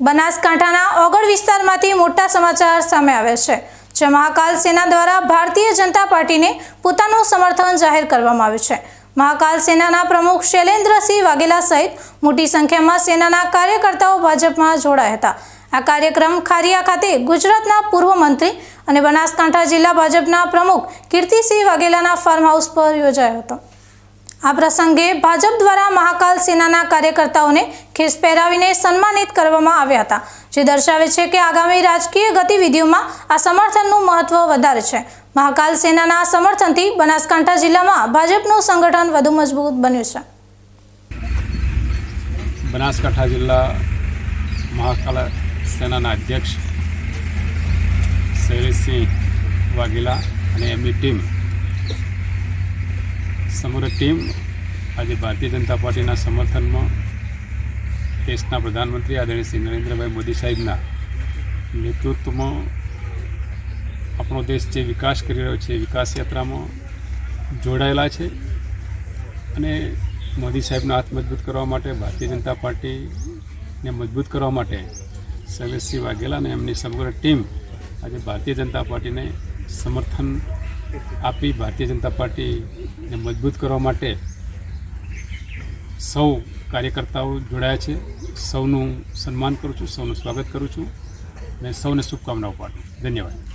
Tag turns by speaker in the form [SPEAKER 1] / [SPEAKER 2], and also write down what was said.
[SPEAKER 1] બનાસકાંઠાના ઓગળ વિસ્તારમાંથી મોટા સમાચાર સામે આવ્યા છે જે મહાકાલ સેના દ્વારા ભારતીય જનતા પાર્ટીને પોતાનું સમર્થન જાહેર કરવામાં આવ્યું છે. મહાકાલ સેનાના પ્રમુખ શૈલેન્દ્રસિંહ વાઘેલા સહિત મોટી સંખ્યામાં સેનાના કાર્યકર્તાઓ ભાજપમાં જોડાયા હતા. આ કાર્યક્રમ ખારિયા ખાતે ગુજરાતના પૂર્વ મંત્રી અને બનાસકાંઠા જિલ્લા ભાજપના પ્રમુખ કીર્તિસિંહ વાઘેલાના ફાર્મ હાઉસ પર યોજાયો હતો. આ પ્રસંગે ભાજપ દ્વારા મહાકાલ સેનાના કાર્યકર્તાઓને ખેસ પહેરાવીને સન્માનિત કરવામાં આવ્યા હતા. જે દર્શાવે છે કે આગામી રાજકીય ગતિવિધિઓમાં આ સમર્થનનું મહત્વ વધારે છે. મહાકાલ સેનાના સમર્થનથી બનાસકાંઠા જિલ્લામાં ભાજપનું સંગઠન વધુ મજબૂત બન્યું છે.
[SPEAKER 2] બનાસકાંઠા જિલ્લા મહાકાલ સેનાના અધ્યક્ષ શૈલેષસિંહ વાઘેલા અને એમની ટીમ સમગ્ર ટીમ આજે ભારતીય જનતા પાર્ટીના સમર્થનમાં દેશના પ્રધાનમંત્રી આદરણીય શ્રી નરેન્દ્રભાઈ મોદી સાહેબના નેતૃત્વમાં આપણો દેશ જે વિકાસ કરી રહ્યો છે, વિકાસ યાત્રામાં જોડાયેલા છે અને મોદી સાહેબનો હાથ મજબૂત કરવા માટે, ભારતીય જનતા પાર્ટીને મજબૂત કરવા માટે શૈલેષસિંહ વાઘેલા અને એમની સમગ્ર ટીમ આજે ભારતીય જનતા પાર્ટીને સમર્થન આપી ભારતીય જનતા પાર્ટીને મજબૂત કરવા માટે સૌ કાર્યકર્તાઓ જોડાયા છે. સૌનું સન્માન કરું છું, સૌનું સ્વાગત કરું છું. અને સૌને શુભકામનાઓ પાઠવું ધન્યવાદ.